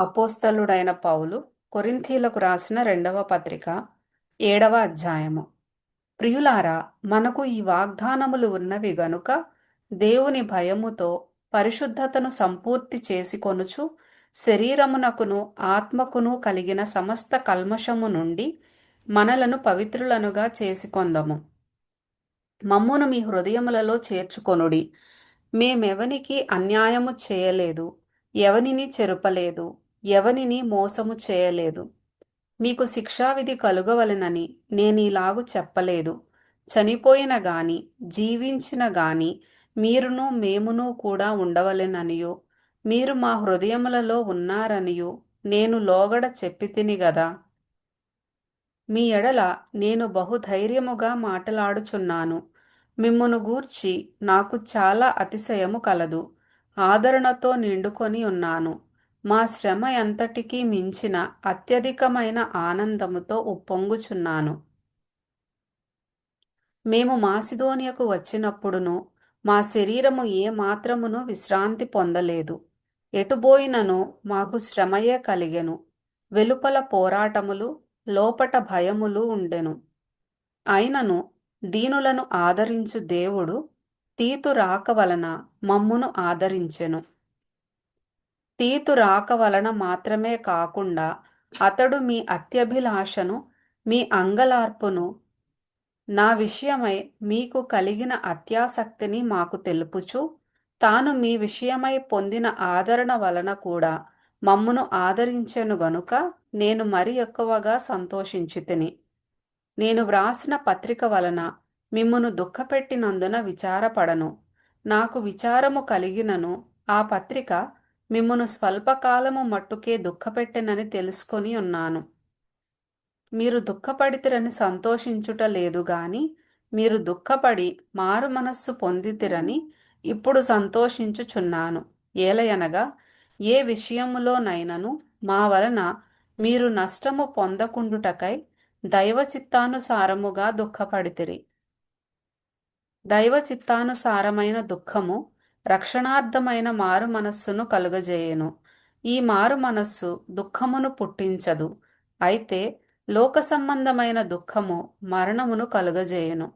అపోస్తలుడైన పౌలు కొరింథీలకు రాసిన రెండవ పత్రిక ఏడవ అధ్యాయము. ప్రియులారా మనకు ఈ వాగ్దానములు ఉన్నవి గనుక దేవుని భయముతో పరిశుద్ధతను సంపూర్తి చేసుకొనుచు శరీరమునకును ఆత్మకును కలిగిన సమస్త కల్మషము నుండి మనలను పవిత్రులనుగా చేసుకొందము. మమ్మును మీ హృదయములలో చేర్చుకొనుడి. మేమెవనికి అన్యాయము చేయలేదు ఎవనిని చెరుపలేదు ఎవనిని మోసము చేయలేదు. మీకు శిక్షావిధి కలుగవలెనని నేనీలాగు చెప్పలేదు. చనిపోయిన గాని జీవించిన గాని మీరును మేమును కూడా ఉండవలెననియో. మీరు మా హృదయములలో ఉన్నారనియో. నేను లోగడ చెప్పి తిని గదా. మీ ఎడల నేను బహుధైర్యముగా మాటలాడుచున్నాను. మిమ్మును గూర్చి నాకు చాలా అతిశయము కలదు. ఆదరణతో నిండుకొని ఉన్నాను. మా శ్రమ ఎంతటికీ మించిన అత్యధికమైన ఆనందముతో ఉప్పొంగుచున్నాను. మేము మాసిదోనియకు వచ్చినప్పుడును మా శరీరము ఏ మాత్రమును విశ్రాంతి పొందలేదు. ఎటుబోయినను మాకు శ్రమయే కలిగెను. వెలుపల పోరాటములు లోపట భయములు ఉండెను. అయినను దీనులను ఆదరించు దేవుడు తీతు రాక వలన మమ్మును ఆదరించెను. తీతు రాక వలన మాత్రమే కాకుండా అతడు మీ అత్యభిలాషను మీ అంగలార్పును నా విషయమై మీకు కలిగిన అత్యాసక్తిని మాకు తెలుపుచు తాను మీ విషయమై పొందిన ఆదరణ వలన కూడా మమ్మును ఆదరించెను గనుక నేను మరి ఎక్కువగా సంతోషించితిని. నేను వ్రాసిన పత్రిక వలన మిమ్మును దుఃఖపెట్టినందున విచారపడను. నాకు విచారము కలిగినను. ఆ పత్రిక మిమ్మును స్వల్పకాలము మట్టుకే దుఃఖపెట్టెనని తెలుసుకొని ఉన్నాను. మీరు దుఃఖపడితిరని సంతోషించుట లేదు గాని మీరు దుఃఖపడి మారు మనస్సు పొందితిరని ఇప్పుడు సంతోషించుచున్నాను. ఏలయనగా ఏ విషయములోనైనను మా వలన మీరు నష్టము పొందకుండుటకై దైవ చిత్తానుసారముగా దుఃఖపడితిరి. దైవ చిత్తానుసారమైన దుఃఖము రక్షణార్థమైన మారు మనస్సును కలుగజేయను. ఈ మారు మనస్సు దుఃఖమును పుట్టించదు. అయితే లోక సంబంధమైన దుఃఖము మరణమును కలుగజేయను.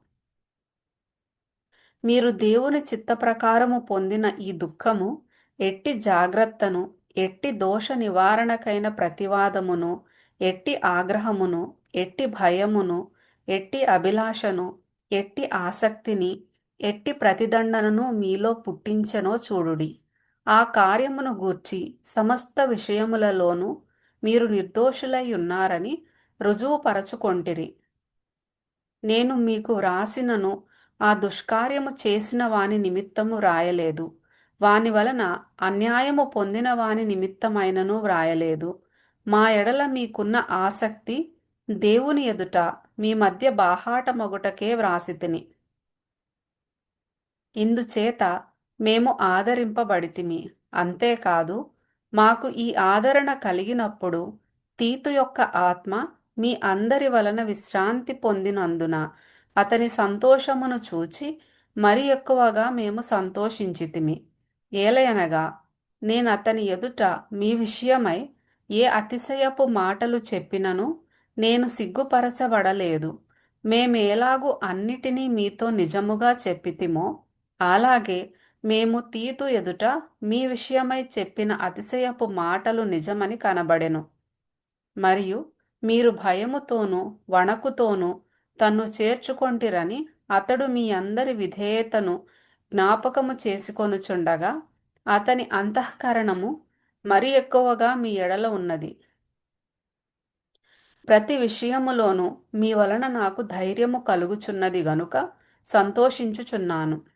మీరు దేవుని చిత్త ప్రకారము పొందిన ఈ దుఃఖము ఎట్టి జాగ్రత్తను ఎట్టి దోష నివారణకైన ప్రతివాదమును ఎట్టి ఆగ్రహమును ఎట్టి భయమును ఎట్టి అభిలాషను ఎట్టి ఆసక్తిని ఎట్టి ప్రతిదండనను మీలో పుట్టించెనో చూడుడి. ఆ కార్యమును గూర్చి సమస్త విషయములలోనూ మీరు నిర్దోషులై ఉన్నారని రుజువుపరచుకొంటిరి. నేను మీకు వ్రాసినను ఆ దుష్కార్యము చేసిన వాని నిమిత్తము వ్రాయలేదు. వాని వలన అన్యాయము పొందిన వాని నిమిత్తమైనను వ్రాయలేదు. మా ఎడల మీకున్న ఆసక్తి దేవుని ఎదుట మీ మధ్య బాహాటమొగుటకే వ్రాసితిని. ఇందుచేత మేము ఆదరింపబడితిమి. అంతేకాదు మాకు ఈ ఆదరణ కలిగినప్పుడు తీతు యొక్క ఆత్మ మీ అందరి వలన విశ్రాంతి పొందినందున అతని సంతోషమును చూచి మరి ఎక్కువగా మేము సంతోషించితిమి. ఏలయనగా నేను అతని ఎదుట మీ విషయమై ఏ అతిశయపు మాటలు చెప్పినను నేను సిగ్గుపరచబడలేదు. మేమేలాగు అన్నిటినీ మీతో నిజముగా చెప్పితిమో అలాగే మేము తీతు ఎదుట మీ విషయమై చెప్పిన అతిశయపు మాటలు నిజమని కనబడెను. మరియు మీరు భయముతోనూ వణకుతోనూ తన్ను చేర్చుకొంటిరని అతడు మీ అందరి విధేయతను జ్ఞాపకము చేసుకొనుచుండగా అతని అంతఃకరణము మరి ఎక్కువగా మీ ఎడల ఉన్నది. ప్రతి విషయములోనూ మీ వలన నాకు ధైర్యము కలుగుచున్నది గనుక సంతోషించుచున్నాను.